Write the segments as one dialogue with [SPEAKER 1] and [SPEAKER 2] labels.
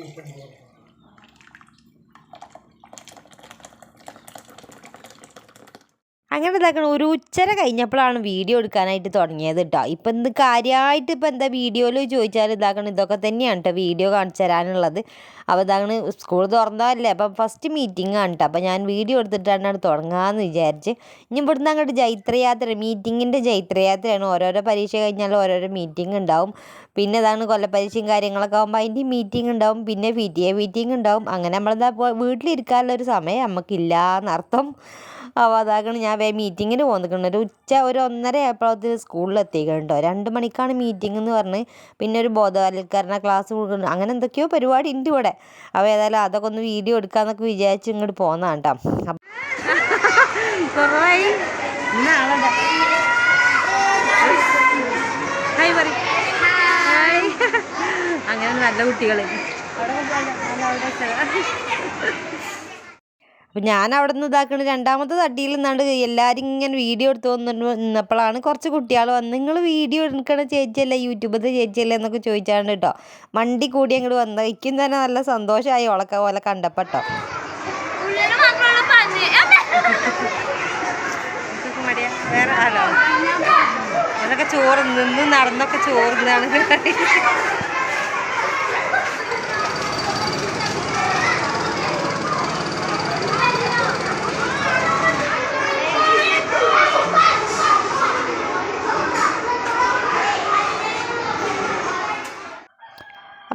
[SPEAKER 1] உப்பு போடணும் അങ്ങനെ ഇതാക്കണം. ഒരു ഉച്ചര കഴിഞ്ഞപ്പോഴാണ് വീഡിയോ എടുക്കാനായിട്ട് തുടങ്ങിയത് കേട്ടോ ഇപ്പം എന്ത് കാര്യമായിട്ട് ഇപ്പം എന്താ വീഡിയോയിൽ ചോദിച്ചാൽ ഇതാക്കണം ഇതൊക്കെ തന്നെയാണ് കേട്ടോ വീഡിയോ കാണിച്ചു തരാനുള്ളത്. അപ്പോൾ ഇതാണ് സ്കൂൾ തുറന്നതല്ലേ അപ്പം ഫസ്റ്റ് മീറ്റിംഗ് ആണ് കേട്ടോ അപ്പോൾ ഞാൻ വീഡിയോ എടുത്തിട്ടാണ് തുടങ്ങാമെന്ന് വിചാരിച്ച്. ഇനി ഇവിടുന്ന് അങ്ങോട്ട് ജൈത്രയാത്ര മീറ്റിങ്ങിന്റെ ജൈത്രയാത്രയാണ്. ഓരോരോ പരീക്ഷ കഴിഞ്ഞാൽ ഓരോരോ മീറ്റിംഗ് ഉണ്ടാവും. പിന്നെ ഇതാണ് കൊല്ലപ്പരീക്ഷയും കാര്യങ്ങളൊക്കെ ആകുമ്പോൾ അതിന്റെ മീറ്റിംഗ് ഉണ്ടാവും. പിന്നെ പി ടി എ മീറ്റിംഗ് ഉണ്ടാവും. അങ്ങനെ നമ്മളെന്താ വീട്ടിലിരിക്കാനുള്ള ഒരു സമയം നമുക്കില്ല എന്നർത്ഥം അപ്പോൾ അതാകണം ഞാൻ മീറ്റിങ്ങിന് പോന്നിട്ടുണ്ട് ഒരു ഉച്ച ഒരു ഒന്നര ആയപ്പോഴത്തേക്ക് സ്കൂളിൽ എത്തിക്കണ്ടോ രണ്ട് മണിക്കാണ് മീറ്റിംഗ് എന്ന് പറഞ്ഞ് പിന്നെ ഒരു ബോധവൽക്കരണ ക്ലാസ് കൊടുക്കുന്നുണ്ട് അങ്ങനെ എന്തൊക്കെയോ പരിപാടി ഉണ്ട് ഇവിടെ. അപ്പോൾ ഏതായാലും അതൊക്കെ ഒന്ന് വീഡിയോ എടുക്കാമെന്നൊക്കെ വിചാരിച്ച് ഇങ്ങോട്ട് പോന്നതാണ് കേട്ടോ
[SPEAKER 2] അങ്ങനെ നല്ല കുട്ടികൾ
[SPEAKER 1] അപ്പം ഞാൻ അവിടെ നിന്ന് ഇതാക്കണ. രണ്ടാമത്തെ തട്ടിയിൽ നിന്നാണ്ട് എല്ലാവരും ഇങ്ങനെ വീഡിയോ എടുത്തു വന്നിട്ട് നിന്നപ്പോഴാണ് കുറച്ച് കുട്ടികൾ വന്ന് നിങ്ങൾ വീഡിയോ എടുക്കണ ചേച്ചിയല്ലേ? യൂട്യൂബത്തെ ചേച്ചിയല്ലേ? എന്നൊക്കെ ചോദിച്ചാണ് കേട്ടോ മണ്ടി കൂടി അങ്ങോട്ട് വന്ന. ഇക്കും തന്നെ നല്ല സന്തോഷമായി ഓളക്ക പോലെ കണ്ടപ്പെട്ടോ.
[SPEAKER 2] വേറെ ആളോ അതൊക്കെ ചോറ് നിന്ന് നടന്നൊക്കെ ചോറുന്നാണ്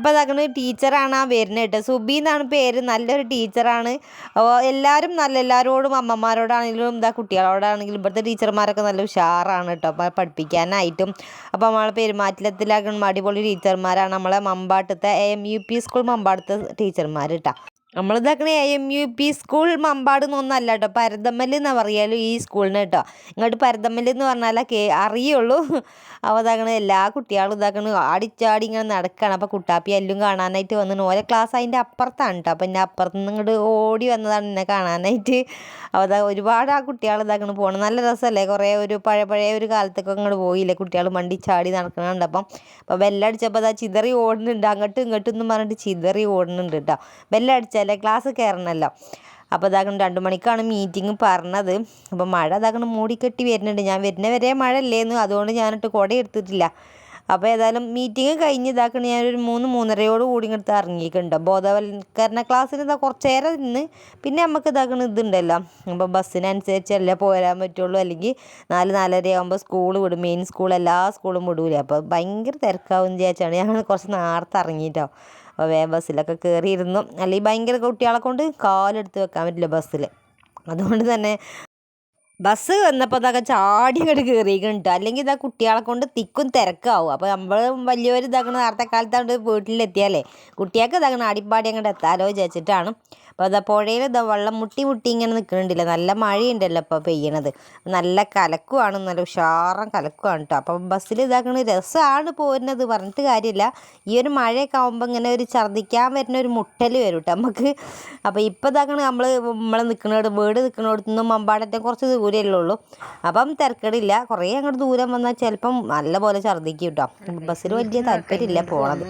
[SPEAKER 1] അപ്പോൾ അതാക്കണ ടീച്ചറാണ് ആ വരുന്നത് കേട്ടോ. സുബി എന്നാണ് പേര്. നല്ലൊരു ടീച്ചറാണ്. എല്ലാവരും നല്ല എല്ലാവരോടും അമ്മമാരോടാണെങ്കിലും എന്താ കുട്ടികളോടാണെങ്കിലും ഇവിടുത്തെ ടീച്ചർമാരൊക്കെ നല്ല ഉഷാറാണ് കേട്ടോ. അപ്പോൾ പഠിപ്പിക്കാനായിട്ടും. അപ്പോൾ നമ്മളെ പെരുമാറ്റത്തിലാക്കണം അടിപൊളി ടീച്ചർമാരാണ്. നമ്മളെ മമ്പാട്ടത്തെ എം യു പി സ്കൂൾ മമ്പാടത്തെ ടീച്ചർമാർ കേട്ടോ. നമ്മളിതാക്കണ A M U P school Mambad എന്നൊന്നല്ല കേട്ടോ പരതമ്മൽ എന്നാ പറയാലോ ഈ സ്കൂളിന് കേട്ടോ. ഇങ്ങോട്ട് പരതമ്മൽ എന്ന് പറഞ്ഞാലേ കേ അറിയുള്ളൂ. അപ്പോൾ എല്ലാ കുട്ടികളും ഇതാക്കണ ആടിച്ചാടി ഇങ്ങനെ നടക്കുകയാണ് അപ്പോൾ കുട്ടാപ്പി എല്ലാം കാണാനായിട്ട് വന്നു ഓരോ ക്ലാസ് അതിന്റെ അപ്പുറത്താണ് കേട്ടോ. അപ്പോൾ എന്റെ അപ്പുറത്ത് നിന്ന് ഇങ്ങോട്ട് ഓടി വന്നതാണ് എന്നെ കാണാനായിട്ട്. അതാ ഒരുപാട് ആ കുട്ടികൾ ഇതാക്കണ പോകണം നല്ല രസമല്ലേ കുറേ ഒരു പഴയ പഴയ ഒരു കാലത്തൊക്കെ അങ്ങോട്ട് പോയില്ലേ? കുട്ടികൾ മണ്ടി ചാടി നടക്കണുണ്ട്. അപ്പം അപ്പോൾ ബെല്ലടിച്ചപ്പോൾ അതാ ചിതറി ഓടുന്നുണ്ട്. അങ്ങോട്ടും ഇങ്ങോട്ടും എന്നും പറഞ്ഞിട്ട് ചിതറി ഓടുന്നുണ്ട് കേട്ടോ. ബെല്ലടിച്ചാലേ ക്ലാസ് കയറണമല്ലോ അപ്പോൾ അതാകണം രണ്ട് മണിക്കാണ് മീറ്റിംഗ് പറഞ്ഞത്. അപ്പോൾ മഴ അതാകണം മൂടിക്കെട്ടി വരുന്നുണ്ട്. ഞാൻ വരുന്ന വരെ മഴ അല്ലേന്ന് അതുകൊണ്ട് ഞാനിട്ട് കുട എടുത്തിട്ടില്ല. അപ്പോൾ ഏതായാലും മീറ്റിംഗ് കഴിഞ്ഞ് ഇതാക്കണ ഞാനൊരു മൂന്ന് മൂന്നരയോട് കൂടി ഇങ്ങോട്ട് ഇറങ്ങിയിട്ടുണ്ട്. ബോധവൽക്കരണ ക്ലാസ്സിൽ ഇതാ കുറച്ച് നേരം നിന്ന് പിന്നെ നമുക്ക് ഇതാക്കണ ഇതുണ്ടല്ലോ. അപ്പോൾ ബസ്സിനനുസരിച്ചല്ലേ പോരാൻ പറ്റുള്ളൂ. അല്ലെങ്കിൽ നാല് നാലര ആകുമ്പോൾ സ്കൂൾ വിടും. മെയിൻ സ്കൂൾ എല്ലാ സ്കൂളും വിടൂലേ. അപ്പോൾ ഭയങ്കര തിരക്കാവും വിചാരിച്ചാണ് ഞങ്ങൾ കുറച്ച് നേരത്തെ ഇറങ്ങിയിട്ടോ അപ്പോൾ വേ ബസ്സിലൊക്കെ കയറിയിരുന്നു. അല്ലെങ്കിൽ ഭയങ്കര കുട്ടികളെ കൊണ്ട് കാലെടുത്ത് വെക്കാൻ പറ്റില്ല ബസ്സിൽ അതുകൊണ്ട് തന്നെ ബസ് വന്നപ്പോൾ അതൊക്കെ ചാടി അങ്ങോട്ട് കയറിയിട്ടുണ്ട് അല്ലെങ്കിൽ ഇതാ കുട്ടികളെ കൊണ്ട് തിക്കും തിരക്കാവും. അപ്പോൾ നമ്മൾ വലിയവർ ഇതാക്കണ നേരത്തെ കാലത്താണ്ട് വീട്ടിലെത്തിയാലേ കുട്ടികൾക്ക് ഇതാക്കണ അടിപ്പാടി അങ്ങോട്ട് എത്താലോ വിചാരിച്ചിട്ടാണ്. അപ്പോൾ അതാ പുഴയിൽ ഇതാ വെള്ളം മുട്ടി മുട്ടി ഇങ്ങനെ നിൽക്കുന്നുണ്ടല്ലോ നല്ല മഴയുണ്ടല്ലോ അപ്പോൾ പെയ്യണത്. നല്ല കലക്കുവാണ് നല്ല ഉഷാറം കലക്കുവാണ് കേട്ടോ അപ്പം ബസ്സിൽ ഇതാക്കണ രസമാണ് പോരുന്നത് പറഞ്ഞിട്ട് കാര്യമില്ല. ഈ ഒരു മഴയൊക്കെ ആകുമ്പോൾ ഇങ്ങനെ ഒരു ഛർദ്ദിക്കാൻ വരുന്ന ഒരു മുട്ടൽ വരും കേട്ടോ നമുക്ക് അപ്പോൾ ഇപ്പോൾ ഇതാക്കണ നമ്മൾ നമ്മൾ നിൽക്കുന്നിടത്ത് വീട് നിൽക്കുന്നിടത്തു നിന്നും മമ്പാടത്തെ കുറച്ച് ദൂരമല്ലേ ഉള്ളൂ. അപ്പം തിരക്കടില്ല. കുറേ അങ്ങോട്ട് ദൂരം വന്നാൽ ചിലപ്പം നല്ല പോലെ ഛർദ്ദിക്കും കേട്ടോ ബസ്സിൽ വലിയ താല്പര്യമില്ല പോണത്.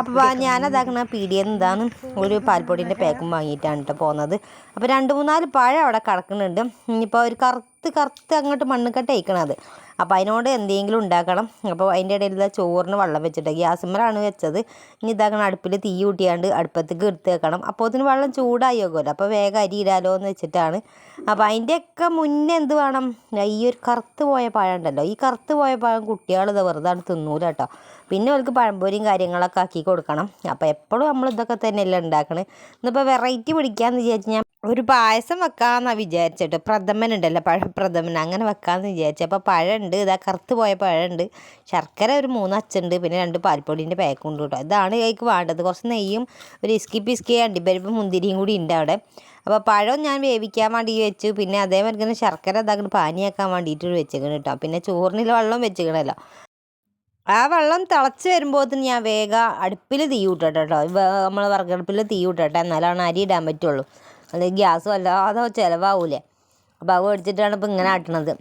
[SPEAKER 1] അപ്പോൾ ഞാനതാക്കണ പീടിയെന്ന് ഇതാണ് ഒരു പാൽപ്പൊടിന്റെ പാക്കും വാങ്ങിയിട്ടാണ് കേട്ടോ പോകുന്നത് അപ്പോൾ രണ്ട് മൂന്നാൽ പഴം അവിടെ കിടക്കുന്നുണ്ട്. ഇനിയിപ്പോൾ ഒരു കറുത്ത് കറുത്ത് അങ്ങോട്ട് മണ്ണിക്കട്ട അയക്കണത് അപ്പോൾ അതിനോട് എന്തെങ്കിലും ഉണ്ടാക്കണം. അപ്പോൾ അതിന്റെ ഇടയിൽ ചോറിന് വെള്ളം വെച്ചിട്ട് ഗ്യാസുമ്മലാണ് വെച്ചത്. ഇനി ഇതാക്കണം അടുപ്പിൽ തീ കൂട്ടിയാണ്ട് അടുപ്പത്തേക്ക് എടുത്ത് വെക്കണം. അപ്പോൾ അതിന് വെള്ളം ചൂടായി വെക്കുമല്ലോ അപ്പോൾ വേഗം അരി ഇടാലോ എന്ന് വെച്ചിട്ടാണ്. അപ്പോൾ അതിന്റെയൊക്കെ മുന്നേ എന്ത് വേണം? ഈ ഒരു കറുത്ത് പോയ പഴം ഉണ്ടല്ലോ. ഈ കറുത്ത് പോയ പഴം കുട്ടികൾ ഇത് വെറുതെ തിന്നൂല കേട്ടോ പിന്നെ അവർക്ക് പഴംപൊരിയും കാര്യങ്ങളൊക്കെ ആക്കി കൊടുക്കണം. അപ്പോൾ എപ്പോഴും നമ്മൾ ഇതൊക്കെ തന്നെയല്ലേ ഉണ്ടാക്കണേ. ഇന്നിപ്പോൾ വെറൈറ്റി പിടിക്കാമെന്ന് വിചാരിച്ച് ഞാൻ ഒരു പായസം വെക്കാമെന്നാണ് വിചാരിച്ചിട്ട്. പ്രഥമൻ ഉണ്ടല്ലോ പഴപ്രഥമൻ അങ്ങനെ വെക്കാമെന്ന് വിചാരിച്ചു. അപ്പോൾ പഴമുണ്ട് ഇതാ കറുത്ത് പോയ പഴമുണ്ട് ശർക്കര ഒരു മൂന്ന് അച്ചുണ്ട് പിന്നെ രണ്ട് പാൽപ്പൊടീന്റെ പാക്ക് ഉണ്ട് കേട്ടോ. ഇതാണ് കൈക്ക് വേണ്ടത്. കുറച്ച് നെയ്യും ഒരു ഇസ്കി പിസ്കി അണ്ടിപ്പരിപ്പ് മുന്തിരിയും കൂടി ഉണ്ട് അവിടെ. അപ്പോൾ പഴം ഞാൻ വേവിക്കാൻ വേണ്ടി വെച്ചു. പിന്നെ അതേമാതിരി തന്നെ ശർക്കര ഇതാക്കണം പാനിയാക്കാൻ വേണ്ടിയിട്ട് വെച്ചേക്കണം കേട്ടോ. പിന്നെ ചോറിനിൽ വെള്ളം വെച്ചേക്കണല്ലോ. ആ വെള്ളം തിളച്ച് വരുമ്പോഴത്തേന് ഞാൻ വേഗം അടുപ്പിൽ തീ കൂട്ടട്ടെ കേട്ടോ നമ്മൾ വിറകടുപ്പിൽ തീ കൂട്ടട്ടെ. എന്നാലാണ് അരി ഇടാൻ പറ്റുള്ളൂ. അല്ലെങ്കിൽ ഗ്യാസ് വല്ലാതെ ചിലവാവൂലേ. അപ്പോൾ അത് മേടിച്ചിട്ടാണ് ഇപ്പോൾ ഇങ്ങനെ ആട്ടണത്.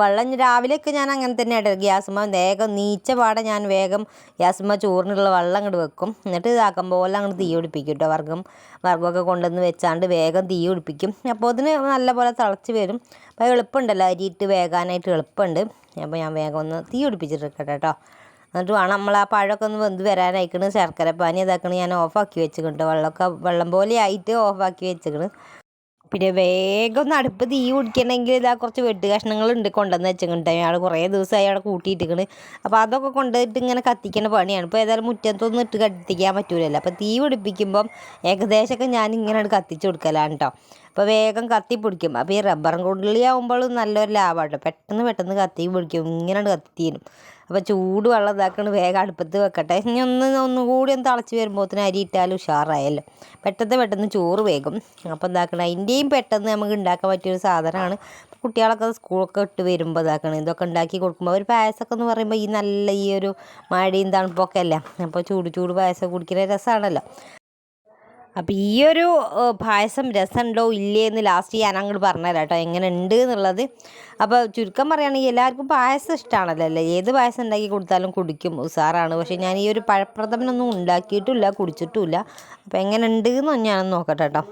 [SPEAKER 1] വെള്ളം രാവിലെയൊക്കെ ഞാൻ അങ്ങനെ തന്നെ ഇടും ഗ്യാസുമ്മ വേഗം നീച്ച പാടെ ഞാൻ വേഗം ഗ്യാസുമ്മ ചോറിനുള്ള വെള്ളം അങ്ങോട്ട് വെക്കും. എന്നിട്ട് ഇതാക്കും പോലെ അങ്ങോട്ട് തീ പിടിപ്പിക്കും കേട്ടോ വർഗം വർഗമൊക്കെ കൊണ്ടുവന്ന് വെച്ചാണ്ട് വേഗം തീ പിടിപ്പിക്കും. അപ്പോൾ അതിന് നല്ലപോലെ തിളച്ച് വരും. അപ്പോൾ എളുപ്പമുണ്ടല്ലോ അരിയിട്ട് വേകാനായിട്ട് എളുപ്പമുണ്ട്. അപ്പോൾ ഞാൻ വേഗം ഒന്ന് തീ പിടിപ്പിച്ചിട്ടിരിക്കട്ടെ കേട്ടോ എന്നിട്ട് വേണം നമ്മൾ ആ പഴമൊക്കെ ഒന്ന് വെന്ത് വരാനായിക്കണ്. ശർക്കര പാനി ഇതാക്കണ് ഞാൻ ഓഫാക്കി വെച്ചിട്ടുണ്ട് വെള്ളമൊക്കെ വെള്ളം പോലെ ആയിട്ട് ഓഫാക്കി വെച്ചിക്കണ്. പിന്നെ വേഗം ഒന്ന് അടുപ്പ് തീ പിടിക്കണമെങ്കിൽ ഇതാ കുറച്ച് വെട്ട് കഷ്ണങ്ങളുണ്ട് കൊണ്ടുവന്ന് വെച്ചിട്ടുണ്ട്. അയാൾ കുറേ ദിവസമായി അവിടെ കൂട്ടിയിട്ടിക്കണ് അപ്പോൾ അതൊക്കെ കൊണ്ടുപോയിട്ട് ഇങ്ങനെ കത്തിക്കുന്ന പണിയാണ്. ഇപ്പോൾ ഏതായാലും മുറ്റത്തൊന്നും ഇട്ട് കത്തിക്കാൻ പറ്റൂലല്ലോ. അപ്പോൾ തീ പിടിപ്പിക്കുമ്പം ഏകദേശമൊക്കെ ഞാൻ ഇങ്ങനെ കത്തിച്ച് കൊടുക്കലാണ് കേട്ടോ അപ്പോൾ വേഗം കത്തി പിടിക്കും. അപ്പോൾ ഈ റബ്ബറും കൊള്ളി നല്ലൊരു ലാഭമാണ് പെട്ടെന്ന് പെട്ടെന്ന് കത്തി പിടിക്കും. ഇങ്ങനെ കത്തി കത്തിത്തീരും അപ്പോൾ ചൂട് വെള്ളം ഇതാക്കണ വേഗം അടുപ്പത്ത് വെക്കട്ടെ. ഇനി ഒന്ന് ഒന്നുകൂടി ഒന്ന് തിളച്ച് വരുമ്പോഴത്തേന് അരി ഇട്ടാലും ഉഷാറായല്ലോ. പെട്ടെന്ന് പെട്ടെന്ന് ചോറ് വേഗം. അപ്പോൾ എന്താക്കണം അതിന്റെയും പെട്ടെന്ന് നമുക്ക് ഉണ്ടാക്കാൻ പറ്റിയൊരു സാധനമാണ്. കുട്ടികളൊക്കെ സ്കൂളൊക്കെ ഇട്ട് വരുമ്പോൾ ഇതാക്കണം ഇതൊക്കെ ഉണ്ടാക്കി കൊടുക്കുമ്പോൾ ഒരു പായസമൊക്കെ എന്ന് പറയുമ്പോൾ ഈ നല്ല ഈ ഒരു മഴയും തണുപ്പൊക്കെ അല്ലേ? അപ്പോൾ ചൂട് ചൂട് പായസം കുടിക്കുന്ന രസമാണല്ലോ അപ്പോൾ ഈ ഒരു പായസം രസമുണ്ടോ ഇല്ലേ എന്ന് ലാസ്റ്റ് ഞാൻ അങ്ങോട്ട് പറഞ്ഞുതരാം കേട്ടോ എങ്ങനെ ഉണ്ട് എന്നുള്ളത്. അപ്പോൾ ചുരുക്കം പറയുകയാണെങ്കിൽ എല്ലാവർക്കും പായസം ഇഷ്ടമാണല്ലോ അല്ലേ? ഏത് പായസം ഉണ്ടാക്കി കൊടുത്താലും കുടിക്കും. ഉസാറാണ്. പക്ഷേ ഞാൻ ഈ ഒരു പഴപ്രഥമനൊന്നും ഉണ്ടാക്കിയിട്ടുമില്ല കുടിച്ചിട്ടുമില്ല അപ്പോൾ എങ്ങനെ ഉണ്ട് എന്ന് ഞാനൊന്ന് നോക്കട്ടെ കേട്ടോ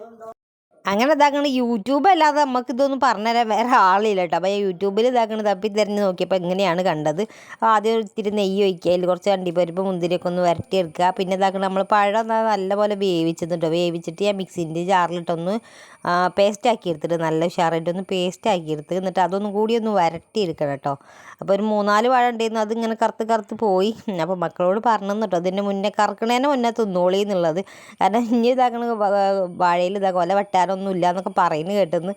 [SPEAKER 1] അങ്ങനെ ഇതാക്കണ യൂട്യൂബ് അല്ലാതെ നമുക്ക് ഇതൊന്നും പറഞ്ഞുതരാൻ വേറെ ആളില്ല കേട്ടോ. അപ്പോൾ യൂട്യൂബിൽ ഇതാക്കണ തപ്പി തിരഞ്ഞ് നോക്കിയപ്പോൾ ഇങ്ങനെയാണ് കണ്ടത്. ആദ്യം ഇത്തിരി നെയ്യ് ഒഴിക്കുക അതിൽ കുറച്ച് അണ്ടിപ്പരിപ്പ് മുന്തിരിയൊക്കെ ഒന്ന് വരട്ടിയെടുക്കുക. പിന്നെ ഇതാക്കണ നമ്മൾ പഴം നല്ലപോലെ വേവിച്ചിട്ടുണ്ടോ വേവിച്ചിട്ട് ഞാൻ മിക്സിന്റെ ജാറിലിട്ടൊന്ന് പേസ്റ്റ് ആക്കി എടുത്തിട്ട് നല്ല ഉഷാറായിട്ടൊന്ന് പേസ്റ്റ് ആക്കി എടുത്ത് എന്നിട്ട് അതൊന്നും കൂടി ഒന്ന് വരട്ടിയെടുക്കണം കേട്ടോ അപ്പോൾ ഒരു മൂന്നാൽ പഴം ഉണ്ടായിരുന്നു അതിങ്ങനെ കറുത്ത് കറുത്ത് പോയി. അപ്പോൾ മക്കളോട് പറഞ്ഞു കേട്ടോ അതിന്റെ മുന്നേ കറക്കണേനെ മുന്നേ തിന്നോളി എന്നുള്ളത് കാരണം ഇനി ഇതാക്കണ വാഴയിൽ ഇതാ കൊല വെട്ടാനൊന്നും ഇല്ല എന്നൊക്കെ പറയുന്നു കേട്ടെന്ന്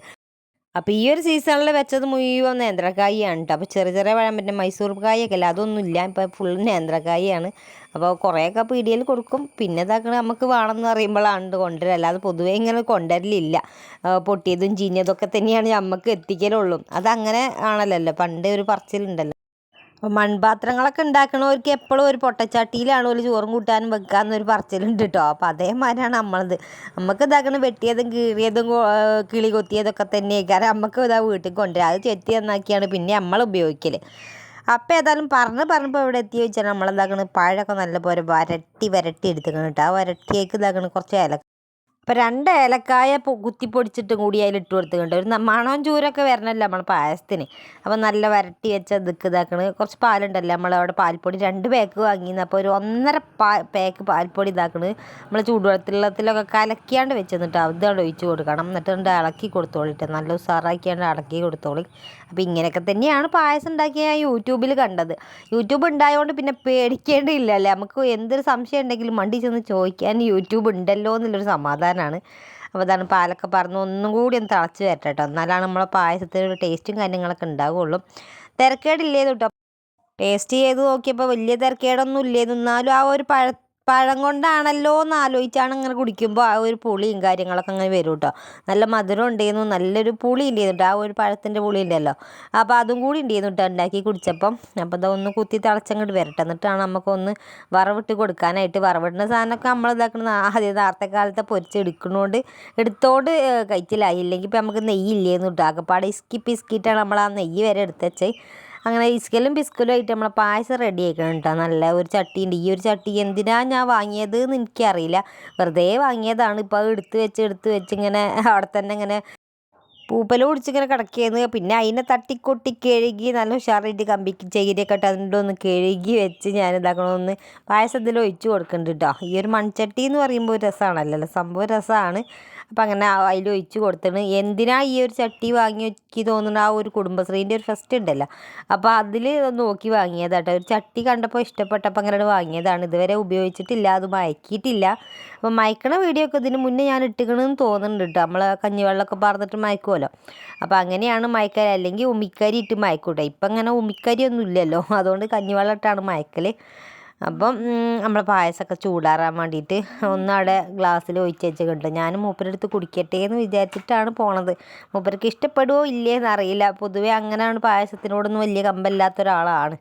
[SPEAKER 1] അപ്പോൾ ഈ ഒരു സീസണിൽ വെച്ചത് മുഴുവൻ നേന്ത്രക്കായാണ് കേട്ടോ അപ്പോൾ ചെറിയ ചെറിയ പഴം പറ്റുന്ന മൈസൂർ കായൊക്കെ അല്ല അതൊന്നും ഇല്ല ഇപ്പോൾ ഫുൾ നേന്ത്രക്കായാണ്. അപ്പോൾ കുറേയൊക്കെ പീടിയയിൽ കൊടുക്കും. പിന്നെ ഇതാക്കണ നമുക്ക് വേണമെന്ന് പറയുമ്പോഴാണ് കൊണ്ടുവരിക. അല്ലാതെ പൊതുവേ ഇങ്ങനെ കൊണ്ടുവരലില്ല. പൊട്ടിയതും ചീഞ്ഞതൊക്കെ തന്നെയാണ് നമുക്ക് എത്തിക്കലുള്ളൂ. അതങ്ങനെ ആണല്ലോ പണ്ട് ഒരു പറച്ചിലുണ്ടല്ലോ. അപ്പോൾ മൺപാത്രങ്ങളൊക്കെ ഉണ്ടാക്കണവർക്ക് എപ്പോഴും ഒരു പൊട്ടച്ചാട്ടിയിലാണ് ഒരു ചോറും കൂട്ടാനും വെക്കാന്നൊരു പറച്ചിലുണ്ട് കേട്ടോ അപ്പോൾ അതേമാതിരിയാണ് നമ്മളത്. നമുക്ക് ഇതാക്കണ വെട്ടിയതും കീറിയതും കിളി കൊത്തിയതൊക്കെ തന്നെ കാരണം നമുക്ക് ഇതാ വീട്ടിൽ കൊണ്ടുവരാം അത് ചെത്തി നന്നാക്കിയാണ് പിന്നെ നമ്മൾ ഉപയോഗിക്കൽ അപ്പോൾ ഏതായാലും പറഞ്ഞ് പറഞ്ഞപ്പോൾ ഇവിടെ എത്തി വെച്ചാൽ നമ്മളെന്താക്കണ്? പഴമൊക്കെ നല്ലപോലെ വരട്ടി വരട്ടി എടുത്തുക്കണം കേട്ടോ ആ വരട്ടിയേക്ക് ഇതാക്കണം കുറച്ച് ഏല അപ്പോൾ രണ്ട് ഏലക്കായ കുത്തിപ്പൊടിച്ചിട്ടും കുത്തി പൊടിച്ചിട്ടും കൂടി അതിൽ ഇട്ട് കൊടുത്തിട്ടുണ്ട്. ഒരു മണവും ചൂരൊക്കെ വരണമല്ലോ നമ്മൾ പായസത്തിന്. അപ്പോൾ നല്ല വരട്ടി വെച്ച ഇതൊക്കെ ഇതാക്കണ്. കുറച്ച് പാലുണ്ടല്ലോ നമ്മളവിടെ പാൽപ്പൊടി രണ്ട് പാക്ക് വാങ്ങിയിരുന്നു അപ്പോൾ ഒരു ഒന്നര പാ പാക്ക് പാൽപ്പൊടി ഇതാക്കണ്. നമ്മൾ ചൂടുവെള്ളത്തിലൊക്കെ കലക്കിയാണ്ട് വെച്ചെന്നിട്ട് അതാണ് ഒഴിച്ച് കൊടുക്കണം. എന്നിട്ട് ഇളക്കി കൊടുത്തോളിട്ട്. നല്ല ഉസാറാക്കിയാണ്ട് ഇളക്കി കൊടുത്തോളി. അപ്പോൾ ഇങ്ങനെയൊക്കെ തന്നെയാണ് പായസം ഉണ്ടാക്കി ഞാൻ യൂട്യൂബിൽ കണ്ടത്. യൂട്യൂബ് ഉണ്ടായതുകൊണ്ട് പിന്നെ പേടിക്കേണ്ടിയില്ലല്ലേ നമുക്ക് എന്തൊരു സംശയം ഉണ്ടെങ്കിലും മണ്ടി ചെന്ന് ചോദിക്കാൻ യൂട്യൂബ് ഉണ്ടല്ലോ എന്നുള്ളൊരു സമാധാനമാണ് അപ്പോൾ അതാണ് പാലൊക്കെ പറഞ്ഞ് ഒന്നും കൂടി ഒന്ന് തിളച്ച് വരട്ടെ കേട്ടോ എന്നാലാണ് നമ്മളെ പായസത്തിന് ഒരു ടേസ്റ്റും കാര്യങ്ങളൊക്കെ ഉണ്ടാവുകയുള്ളൂ തിരക്കേടില്ലേന്ന് കേട്ടോ. ടേസ്റ്റ് ചെയ്ത് നോക്കിയപ്പോൾ വലിയ തിരക്കേടൊന്നും ഇല്ലേന്ന്. എന്നാലും ആ ഒരു പഴ പഴം കൊണ്ടാണല്ലോ എന്ന് ആലോചിച്ചാണ് ഇങ്ങനെ കുടിക്കുമ്പോൾ ആ ഒരു പുളിയും കാര്യങ്ങളൊക്കെ അങ്ങനെ വരും കേട്ടോ. നല്ല മധുരം ഉണ്ടായിരുന്നു നല്ലൊരു പുളി കേട്ടോ. ആ ഒരു പഴത്തിന്റെ പുളി ഉണ്ടല്ലോ അപ്പോൾ അതും കൂടി ഉണ്ടായിരുന്നു കേട്ടോ ഉണ്ടാക്കി കുടിച്ചപ്പം. അപ്പോൾ അതൊന്ന് കുത്തി തിളച്ചങ്ങോട്ട് വരട്ടെ. എന്നിട്ടാണ് നമുക്കൊന്ന് വറവിട്ട് കൊടുക്കാനായിട്ട് വറവിടുന്ന സാധനമൊക്കെ നമ്മൾ ഇതാക്കുന്ന ആദ്യം നേരത്തെ കാലത്തെ പൊരിച്ചെടുക്കണോണ്ട് എടുത്തോണ്ട് കഴിച്ചില്ല. ഇല്ലെങ്കിൽ ഇപ്പം നമുക്ക് നെയ്യില്ലേന്ന് കേട്ടോ. ആകെപ്പാടെ ഇസ്കി പിസ്കിയിട്ടാണ് നമ്മൾ ആ നെയ്യ് വരെ എടുത്തുവച്ചേ അങ്ങനെ ഇസ്കലും ബിസ്കലും ആയിട്ട് നമ്മളെ പായസം റെഡി ആക്കണം കേട്ടോ നല്ല ഒരു ചട്ടിയുണ്ട്. ഈ ഒരു ചട്ടി എന്തിനാ ഞാൻ വാങ്ങിയത് എന്ന് എനിക്കറിയില്ല. വെറുതെ വാങ്ങിയതാണ്. ഇപ്പോൾ എടുത്ത് വെച്ച് എടുത്ത് വെച്ച് ഇങ്ങനെ അവിടെ തന്നെ ഇങ്ങനെ പൂപ്പൽ പിടിച്ചിങ്ങനെ കിടക്കുകയായിരുന്നു പിന്നെ അതിനെ തട്ടിക്കൊട്ടി കഴുകി നല്ല ഉഷാറായിട്ട് കമ്പിക്ക് ചകിരിയൊക്കെ ഇട്ട് ഒന്ന് കഴുകി വെച്ച് ഞാൻ ഇതാക്കണമെന്ന് പായസത്തിൽ ഒഴിച്ച് കൊടുക്കുന്നുണ്ട് കേട്ടോ ഈ ഒരു മൺചട്ടി എന്ന് പറയുമ്പോൾ രസമാണല്ലോ. സംഭവം രസമാണ്. അപ്പം അങ്ങനെ അതിൽ ഒഴിച്ച് കൊടുത്തിട്ട് എന്തിനാ ഈ ഒരു ചട്ടി വാങ്ങി വെക്കി തോന്നുന്ന ആ ഒരു കുടുംബശ്രീന്റെ ഒരു ഫെസ്റ്റ് ഉണ്ടല്ലോ. അപ്പോൾ അതിൽ നോക്കി വാങ്ങിയതാട്ടോ. ഒരു ചട്ടി കണ്ടപ്പോൾ ഇഷ്ടപ്പെട്ടപ്പോൾ അങ്ങനെ വാങ്ങിയതാണ്. ഇതുവരെ ഉപയോഗിച്ചിട്ടില്ല അത് മയക്കിയിട്ടില്ല. അപ്പോൾ മയക്കണ വീഡിയോ ഒക്കെ ഇതിന് മുന്നേ ഞാൻ ഇട്ടിക്കണമെന്ന് തോന്നുന്നുണ്ട് കേട്ടോ. നമ്മൾ കഞ്ഞിവെള്ളമൊക്കെ പറഞ്ഞിട്ട് മയക്കുമല്ലോ അപ്പോൾ അങ്ങനെയാണ് മയക്കൽ അല്ലെങ്കിൽ ഉമിക്കരി ഇട്ട് മയക്കൂട്ടോ. ഇപ്പം അങ്ങനെ ഉമിക്കരി ഒന്നും ഇല്ലല്ലോ. അതുകൊണ്ട് കഞ്ഞിവെള്ളം ഇട്ടാണ് മയക്കൽ അപ്പം നമ്മൾ പായസമൊക്കെ ചൂടാറാൻ വേണ്ടിയിട്ട് ഒന്നവിടെ ഗ്ലാസ്സിൽ ഒഴിച്ച് വെച്ചിട്ടുണ്ട് ഞാൻ മൂപ്പരെടുത്ത് കുടിക്കട്ടെ എന്ന് വിചാരിച്ചിട്ടാണ് പോണത്. മൂപ്പർക്ക് ഇഷ്ടപ്പെടുമോ ഇല്ലേ എന്നറിയില്ല. പൊതുവേ അങ്ങനെയാണ് പായസത്തിനോടൊന്നും വലിയ കമ്പല്ലാത്ത ഒരാളാണ്.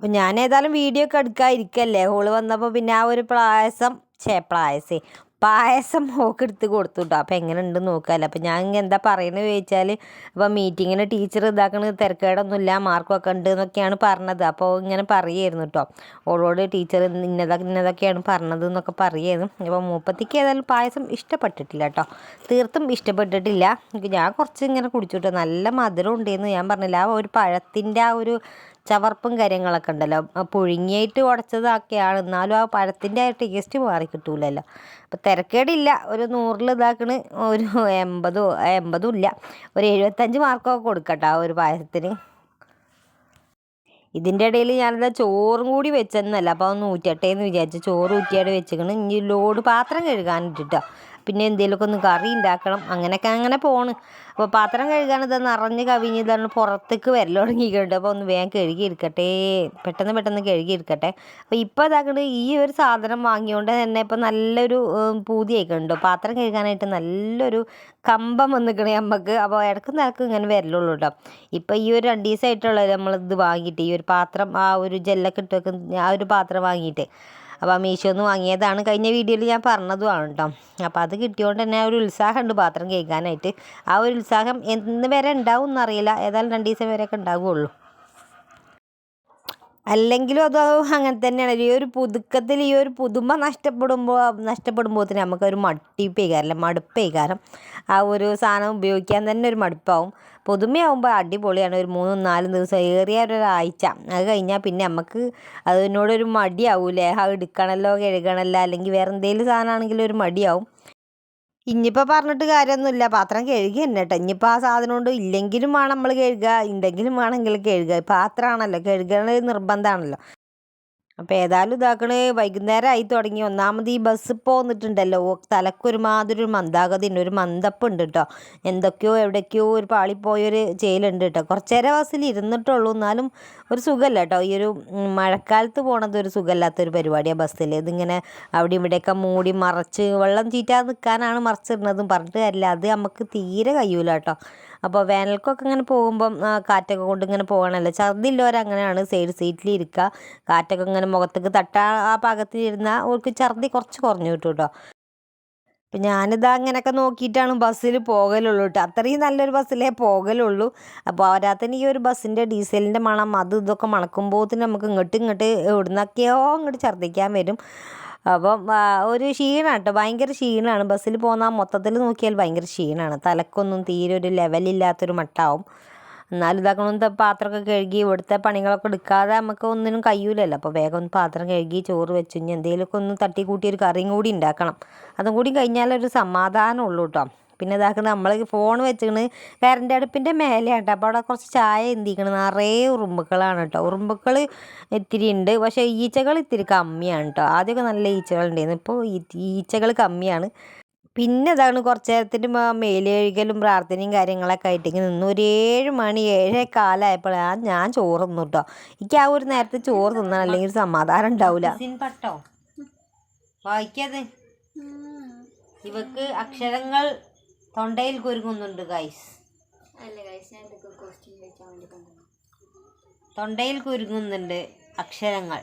[SPEAKER 1] അപ്പം ഞാൻ ഏതായാലും വീഡിയോ ഒക്കെ എടുക്കാതിരിക്കല്ലേ? ഹോൾ വന്നപ്പോൾ പിന്നെ ആ ഒരു പായസം ചേ പായസേ. പായസം ഹോക്കെടുത്ത് കൊടുത്തു കേട്ടോ അപ്പോൾ എങ്ങനെ ഉണ്ട് നോക്കാമല്ലോ അപ്പോൾ ഞാൻ എന്താ പറയുന്നത് ചോദിച്ചാൽ അപ്പോൾ മീറ്റിങ്ങിന് ടീച്ചർ ഇതാക്കണത് തിരക്കേടൊന്നുമില്ല മാർക്കൊക്കെ ഉണ്ട് എന്നൊക്കെയാണ് പറഞ്ഞത്. അപ്പോൾ ഇങ്ങനെ പറയുമായിരുന്നു കേട്ടോ ഓളോട് ടീച്ചർ ഇന്നതൊക്കെ ഇന്നതൊക്കെയാണ് പറഞ്ഞത് എന്നൊക്കെ പറയുമായിരുന്നു അപ്പോൾ മൂപ്പത്തിക്ക് ഏതായാലും പായസം ഇഷ്ടപ്പെട്ടിട്ടില്ല കേട്ടോ തീർത്തും ഇഷ്ടപ്പെട്ടിട്ടില്ല. ഞാൻ കുറച്ച് ഇങ്ങനെ കുടിച്ചു കേട്ടോ നല്ല മധുരം ഉണ്ടെന്ന് ഞാൻ പറഞ്ഞില്ല. ആ ഒരു പഴത്തിന്റെ ആ ഒരു ചവർപ്പും കാര്യങ്ങളൊക്കെ ഉണ്ടല്ലോ. പുഴുങ്ങിയിട്ട് ഉടച്ചതൊക്കെയാണ് എന്നാലും ആ പഴത്തിന്റെ ആ ടേസ്റ്റ് മാറി കിട്ടൂലല്ലോ. അപ്പോൾ തിരക്കേടില്ല. ഒരു നൂറിൽ ഇതാക്കണ്. ഒരു എൺപതോ എൺപതും ഇല്ല. ഒരു എഴുപത്തഞ്ച് മാർക്കൊക്കെ കൊടുക്കട്ടെ ആ ഒരു പായസത്തിന്. ഇതിന്റെ ഇടയിൽ ഞാനെന്താ ചോറും കൂടി വെച്ചെന്നല്ല. അപ്പോൾ ഒന്ന് ഊറ്റട്ടെ എന്ന് വിചാരിച്ചു ചോറ് ഊറ്റിയാട് വെച്ചിക്കണ് ഇനി ലോഡ് പാത്രം കഴുകാനിട്ടിട്ടോ. പിന്നെ എന്തെങ്കിലുമൊക്കെ ഒന്ന് കറി ഉണ്ടാക്കണം അങ്ങനെയൊക്കെ അങ്ങനെ പോണ്. അപ്പോൾ പാത്രം കഴുകാൻ ഇത് നിറഞ്ഞ് കവിഞ്ഞ് ഇതാണ് പുറത്തേക്ക് വരൽ തുടങ്ങിയിട്ടുണ്ട്. അപ്പോൾ ഒന്ന് വേഗം കഴുകി എടുക്കട്ടെ. പെട്ടെന്ന് പെട്ടെന്ന് കഴുകി എടുക്കട്ടെ. അപ്പോൾ ഇപ്പോൾ ഇതാക്കണ്ട് ഈ ഒരു സാധനം വാങ്ങിയോണ്ട് തന്നെ ഇപ്പോൾ നല്ലൊരു പൂതിയൊക്കെയുണ്ട് പാത്രം കഴുകാനായിട്ട് നല്ലൊരു കമ്പം വന്നിക്കണേ നമുക്ക് അപ്പോൾ ഇടക്കും നിലക്കും ഇങ്ങനെ വരലുള്ളൂ കേട്ടോ ഇപ്പോൾ ഈ ഒരു രണ്ട് ദിവസമായിട്ടുള്ളത് നമ്മളിത് വാങ്ങിയിട്ട് ഈ ഒരു പാത്രം ആ ഒരു ജെല്ലൊക്കെ ഇട്ട് വെക്കുന്ന ആ ഒരു പാത്രം വാങ്ങിയിട്ട് അപ്പോൾ ആ മീഷോന്ന് വാങ്ങിയതാണ്. കഴിഞ്ഞ വീഡിയോയിൽ ഞാൻ പറഞ്ഞതുമാണ് കേട്ടോ അപ്പോൾ അത് കിട്ടിയോണ്ട് തന്നെ ഒരു ഉത്സാഹമുണ്ട് പാത്രം കേൾക്കാനായിട്ട്. ആ ഒരു ഉത്സാഹം എന്ന് വരെ ഉണ്ടാവും എന്നറിയില്ല ഏതായാലും രണ്ട് ദിവസം വരെയൊക്കെ ഉണ്ടാവുകയുള്ളൂ അല്ലെങ്കിലും അത് അങ്ങനെ തന്നെയാണ്. ഈ ഒരു പുതുക്കത്തിൽ ഈ ഒരു പുതുമ നഷ്ടപ്പെടുമ്പോൾ നഷ്ടപ്പെടുമ്പോൾ തന്നെ നമുക്കൊരു മട്ടിപ്പേകാരം മടുപ്പേകാരം ആ ഒരു സാധനം ഉപയോഗിക്കാൻ തന്നെ ഒരു മടുപ്പാവും. പുതുമയാകുമ്പോൾ അടിപൊളിയാണ്. ഒരു മൂന്നും നാലും ദിവസം ഏറിയ ഒരാഴ്ച. അത് കഴിഞ്ഞാൽ പിന്നെ നമുക്ക് അതിനോടൊരു മടിയാവൂലേ? ആ എടുക്കണമല്ലോ കഴുകണമല്ലോ അല്ലെങ്കിൽ വേറെ എന്തെങ്കിലും സാധനമാണെങ്കിലും ഒരു മടിയാവും. ഇനിയിപ്പോൾ പറഞ്ഞിട്ട് കാര്യമൊന്നുമില്ല. പാത്രം കഴുകി തന്നെ കേട്ടോ. ഇനിയിപ്പോൾ ആ സാധനം കൊണ്ട് ഇല്ലെങ്കിലും വേണം നമ്മൾ കഴുകുക ഉണ്ടെങ്കിലും വേണമെങ്കിൽ കഴുകുക പാത്രമാണല്ലോ. കഴുകണ നിർബന്ധമാണല്ലോ. അപ്പോൾ ഏതായാലും ഇതാക്കൾ വൈകുന്നേരം ആയി തുടങ്ങി. ഒന്നാമത് ഈ ബസ് പോന്നിട്ടുണ്ടല്ലോ. തലക്കൊരുമാതിരി ഒരു മന്ദാഗതി ഉണ്ട്. ഒരു മന്ദപ്പുണ്ട് കേട്ടോ എന്തൊക്കെയോ എവിടേക്കോ ഒരു പാളിപ്പോയൊരു ചേലുണ്ട് കേട്ടോ കുറച്ചേരം ബസ്സിൽ ഇരുന്നിട്ടുള്ളൂ. എന്നാലും ഒരു സുഖമല്ല കേട്ടോ ഈ ഒരു മഴക്കാലത്ത് പോണത് ഒരു സുഖമില്ലാത്തൊരു പരിപാടിയാണ് ബസ്സിൽ ഇതിങ്ങനെ അവിടെ ഇവിടെയൊക്കെ മൂടി മറച്ച് വെള്ളം ചീറ്റാതെ നിൽക്കാനാണ് മറച്ചിടുന്നതും പറഞ്ഞിട്ട് കാര്യമില്ല അത് നമുക്ക് തീരെ കഴിയൂല കേട്ടോ അപ്പോൾ വേനൽക്കൊക്കെ ഇങ്ങനെ പോകുമ്പം കാറ്റൊക്കെ കൊണ്ട് ഇങ്ങനെ പോകണമല്ലോ ഛർദില്ലവർ അങ്ങനെയാണ് സൈഡ് സീറ്റിൽ ഇരിക്കുക കാറ്റൊക്കെ ഇങ്ങനെ മുഖത്തേക്ക് തട്ടാ ആ പാകത്തിലിരുന്നാൽ അവർക്ക് ഛർദ്ദി കുറച്ച് കുറഞ്ഞു കിട്ടും കേട്ടോ. അപ്പം ഞാനിതാ അങ്ങനെയൊക്കെ നോക്കിയിട്ടാണ് ബസ്സിൽ പോകലുള്ളൂ കേട്ടോ. അത്രയും നല്ലൊരു ബസ്സിലേ പോകലുള്ളൂ. അപ്പോൾ അവരാത്തന്നെ ഈ ഒരു ബസ്സിന്റെ ഡീസലിന്റെ മണം അത് ഇതൊക്കെ മണക്കുമ്പോഴത്തേന് നമുക്ക് ഇങ്ങോട്ട് ഇങ്ങോട്ട് എവിടുന്നൊക്കെയോ ഇങ്ങോട്ട് ഛർദ്ദിക്കാൻ വരും. അപ്പം ഒരു ക്ഷീണമാണ് കേട്ടോ ഭയങ്കര ക്ഷീണമാണ് ബസ്സിൽ പോകുന്ന മൊത്തത്തിൽ നോക്കിയാൽ ഭയങ്കര ക്ഷീണമാണ് തലക്കൊന്നും തീരെ ഒരു ലെവലില്ലാത്തൊരു മട്ടാവും. എന്നാലും ഇതാക്കണമെന്ന് പാത്രമൊക്കെ കഴുകി ഇവിടുത്തെ പണികളൊക്കെ എടുക്കാതെ നമുക്ക് ഒന്നിനും കഴിയൂലല്ലോ. അപ്പോൾ വേഗം ഒന്ന് പാത്രം കഴുകി ചോറ് വെച്ചു ഇനി എന്തെങ്കിലുമൊക്കെ ഒന്ന് തട്ടി കൂട്ടി ഒരു കറിയും കൂടി ഉണ്ടാക്കണം. അതും കൂടി കഴിഞ്ഞാലൊരു സമാധാനമുള്ളൂ കേട്ടോ പിന്നെ ഇതാക്കുന്നത് നമ്മൾ ഫോൺ വെച്ചിക്കണ് കറണ്ട് അടുപ്പിന്റെ മേലെയാണ് കേട്ടോ അപ്പോൾ അവിടെ കുറച്ച് ചായ എന്തിക്കണ്. നിറയെ ഉറുമ്പുക്കളാണ് കേട്ടോ. ഉറുമ്പുക്കൾ ഇത്തിരി ഉണ്ട് പക്ഷേ ഈച്ചകൾ ഇത്തിരി കമ്മിയാണ് കേട്ടോ. ആദ്യമൊക്കെ നല്ല ഈച്ചകൾ ഉണ്ടായിരുന്നു ഇപ്പോൾ ഈച്ചകൾ കമ്മിയാണ്. പിന്നെ ഇതാണ് കുറച്ച് നേരത്തിന് മേലേഴുകലും പ്രാർത്ഥനയും കാര്യങ്ങളൊക്കെ ആയിട്ട് ഇങ്ങനെ നിന്ന് ഒരു ഏഴ് മണി ഏഴേ കാലമായപ്പോഴാണ് ഞാൻ ചോറ് തിന്നു കേട്ടോ. എനിക്ക് ആ ഒരു നേരത്തെ ചോറ് തിന്നാൻ അല്ലെങ്കിൽ സമാധാനം ഉണ്ടാവില്ല പട്ടോ വായിക്കത് ഇവക്ക് അക്ഷരങ്ങൾ തൊണ്ടയിൽ കുരുങ്ങുന്നുണ്ട് ഗൈസ് തൊണ്ടയിൽ കുരുങ്ങുന്നുണ്ട് അക്ഷരങ്ങൾ.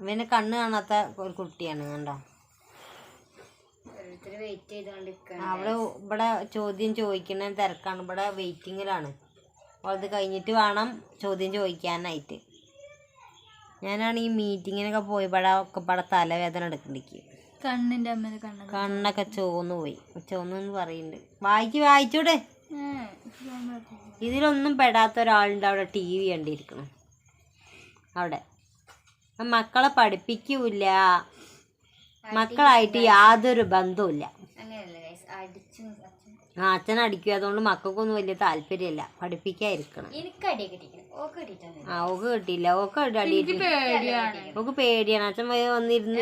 [SPEAKER 1] ഇവന് കണ്ണ് കാണാത്ത ഒരു കുട്ടിയാണ് കണ്ടോ? അവിടെ ഇവിടെ ചോദ്യം ചോദിക്കുന്ന തിരക്കാണ്. ഇവിടെ വെയിറ്റിങ്ങിലാണ് അത് കഴിഞ്ഞിട്ട് വേണം ചോദ്യം ചോദിക്കാനായിട്ട്. ഞാനാണ് ഈ മീറ്റിങ്ങിനൊക്കെ പോയി ഇവിടെ ഒക്കെ ഇവിടെ തലവേദന എടുക്കണ്ടിക്ക്.
[SPEAKER 3] കണ്ണിന്റെ അമ്മേനെ കണ്ണ
[SPEAKER 1] കണ്ണൊക്കെ ചോന്നു പോയി. ചോന്നു പറയുന്നുണ്ട്. വായിക്ക് വായിച്ചൂടെ? ഇതിലൊന്നും പെടാത്ത ഒരാളുണ്ട് അവിടെ ടി വി കണ്ടിരിക്കണം. അവിടെ. മക്കളെ പഠിപ്പിക്കൂല മക്കളായിട്ട് യാതൊരു ബന്ധവുമില്ല. ആ അച്ഛൻ അടിക്കും അതുകൊണ്ട് മക്കൾക്കൊന്നും വലിയ താല്പര്യമില്ല. പഠിപ്പിക്കാതിരിക്കണം
[SPEAKER 3] എനിക്ക്
[SPEAKER 1] ആ ഓക്ക് കിട്ടിയില്ല. ഓക്ക് അടി ഓക്ക് പേടിയാണ്. അച്ഛൻ വന്നിരുന്നു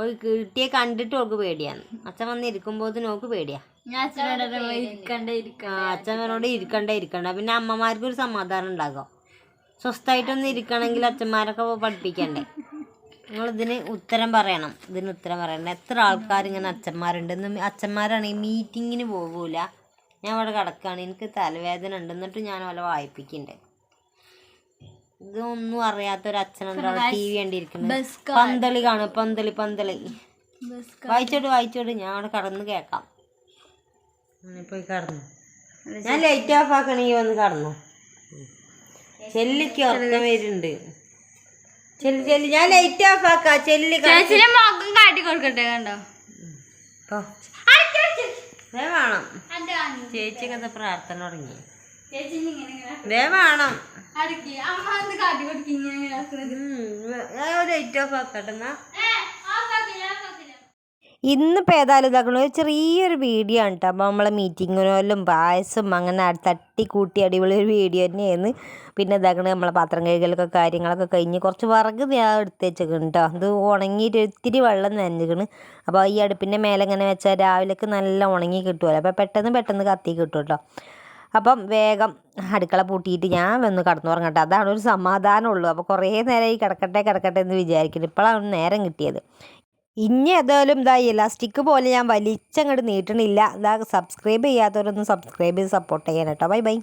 [SPEAKER 1] ഓക്ക് കിട്ടിയെ കണ്ടിട്ട് ഓക്ക് പേടിയാണ്. അച്ഛൻ വന്നിരിക്കുമ്പോത്തിന് ഓക്ക് പേടിയാ.
[SPEAKER 3] ഞാൻ അച്ഛനോട് ഇരിക്കണ്ട
[SPEAKER 1] ഇരിക്കണ്ട ഇരിക്കണ്ട പിന്നെ അമ്മമാർക്ക് ഒരു സമാധാനം ഉണ്ടാകും. സ്വസ്ഥായിട്ടൊന്നും ഇരിക്കണമെങ്കിൽ അച്ഛന്മാരൊക്കെ പഠിപ്പിക്കണ്ടേ. നിങ്ങൾ ഇതിന് ഉത്തരം പറയണം. ഇതിന് ഉത്തരം പറയണം എത്ര ആൾക്കാർ ഇങ്ങനെ അച്ഛന്മാരുണ്ട് അച്ഛന്മാരാണെങ്കിൽ മീറ്റിങ്ങിന് പോകൂല ഞാൻ ഇവിടെ കിടക്കുകയാണ് എനിക്ക് തലവേദന ഉണ്ട്. എന്നിട്ട് ഞാൻ അവളെ വായിപ്പിക്കുന്നുണ്ട്
[SPEAKER 2] ഇതൊന്നും അറിയാത്തൊരു അച്ഛനെന്താണ് ടി വി കണ്ടിരിക്കുന്നത്? പന്തളി കാണും. പന്തളി പന്തളി. വായിച്ചോട്ട് വായിച്ചോട്ട്. ഞാൻ അവിടെ കടന്ന് കേക്കാം ഉം, പോയി കടന്നു. ഞാൻ ലൈറ്റ് ഓഫ് ആക്കണേ വന്ന് കടന്നു. ചെല്ലിക്ക് ഉറക്കം വരുന്നുണ്ട്. ചെല്ലി ചെല്ലി. ഞാൻ ലൈറ്റ് ഓഫ് ആക്കാം. ചെല്ലി
[SPEAKER 3] കാട്ടി കൊടുക്കട്ടെ കണ്ടോ?
[SPEAKER 2] വേ വേണം. ചേച്ചിക്കത്തെ പ്രാർത്ഥന തുടങ്ങി? വേ വേണം ലൈറ്റ് ഓഫ് ആക്കട്ടെ എന്നാ.
[SPEAKER 1] ഇന്നിപ്പോൾ ഏതായാലും ഇതാക്കണ ചെറിയൊരു വീഡിയോ ആണ് കേട്ടോ അപ്പോൾ നമ്മളെ മീറ്റിങ്ങിനോലും പായസം അങ്ങനെ തട്ടി കൂട്ടി അടിപൊളി ഒരു വീഡിയോ തന്നെയായിരുന്നു. പിന്നെ ഇതാക്കണ നമ്മളെ പാത്രം കഴുകലൊക്കെ കാര്യങ്ങളൊക്കെ കഴിഞ്ഞ് കുറച്ച് വിറക് ഞാൻ എടുത്ത് വെച്ചേക്കണം കേട്ടോ അത് ഉണങ്ങിയിട്ട് ഒത്തിരി വെള്ളം നനഞ്ഞിക്കണ് അപ്പോൾ ഈ അടുപ്പിന്റെ മേലെ ഇങ്ങനെ വെച്ചാൽ രാവിലേക്ക് നല്ല ഉണങ്ങി കിട്ടുമല്ലോ അപ്പോൾ പെട്ടെന്ന് പെട്ടെന്ന് കത്തി കിട്ടും കേട്ടോ അപ്പം വേഗം അടുക്കള പൂട്ടിയിട്ട് ഞാൻ വന്ന് കടന്നുറങ്ങട്ടെ അതാണ് ഒരു സമാധാനമുള്ളൂ അപ്പോൾ കുറേ നേരം ഈ കിടക്കട്ടെ കിടക്കട്ടെ എന്ന് വിചാരിക്കുന്നു ഇപ്പോഴാണ് നേരം കിട്ടിയത്. ഇനി ഏതായാലും ഇതാ ഇലാസ്റ്റിക് പോലെ ഞാൻ വലിച്ചങ്ങോട്ട് നീട്ടണില്ല. ഇതാ സബ്സ്ക്രൈബ് ചെയ്യാത്തവരൊന്ന് സബ്സ്ക്രൈബ് ചെയ്ത് സപ്പോർട്ട് ചെയ്യാൻ കേട്ടോ. Bye bye